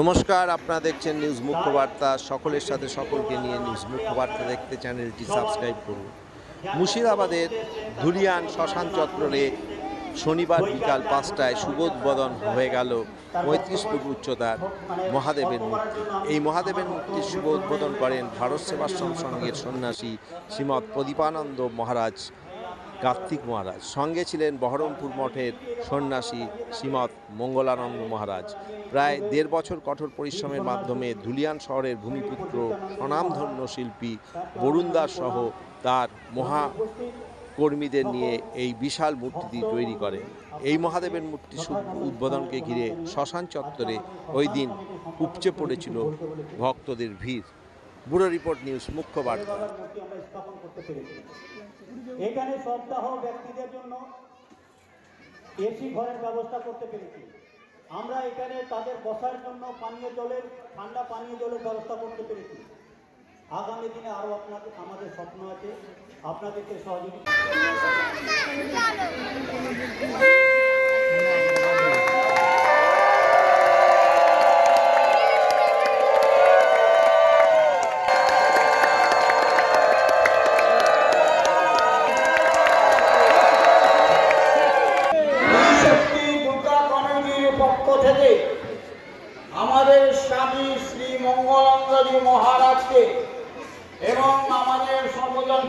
নমস্কার, আপনারা দেখছেন নিউজ মুখ্যবার্তা। সকলের সাথে সকলকে নিয়ে নিউজ মুখ্যবার্তা দেখতে চ্যানেলটি সাবস্ক্রাইব করুন। মুর্শিদাবাদের ধুলিয়ান শ্মশান চত্বরে শনিবার বিকাল পাঁচটায় সুবোধবদন হয়ে গেল পঁয়ত্রিশ ফুট উচ্চতার মহাদেবের মূর্তি। এই মহাদেবের মূর্তি শুভ উদ্বোধন করেন ভারত সেবাশ্রম সংঘের সন্ন্যাসী শ্রীমৎ প্রদীপানন্দ মহারাজ। কার্তিক মহারাজ। সঙ্গে ছিলেন বহরমপুর মঠের সন্ন্যাসী শ্রীমৎ মঙ্গলানন্দ মহারাজ। প্রায় দেড় বছর কঠোর পরিশ্রমের মাধ্যমে ধুলিয়ান শহরের ভূমিপুত্র, স্বনামধন্য শিল্পী বরুণ সহ তার মহা কর্মীদের নিয়ে এই বিশাল মূর্তিটি তৈরি করে। এই মহাদেবের মূর্তি উদ্বোধনকে ঘিরে শ্মশান চত্বরে ওই দিন উপচে পড়েছিল ভক্তদের ভিড়। ব্যুরো রিপোর্ট নিউজ, মুখ্য বার্তা। এখানে সপ্তাহ ব্যক্তিদের জন্য এসি ঘরের ব্যবস্থা করতে পেরেছি। আমরা এখানে তাদের বসার জন্য পানীয় জলের, ঠান্ডা পানীয় জলের ব্যবস্থা করতে পেরেছি। আগামী দিনে আরও আপনাদের আমাদের স্বপ্ন আছে। আপনাদেরকে সহযোগিতা থেকে আমাদের স্বামী শ্রী মঙ্গলাঙ্গী মহারাজকে এবং আমাদের সর্বজন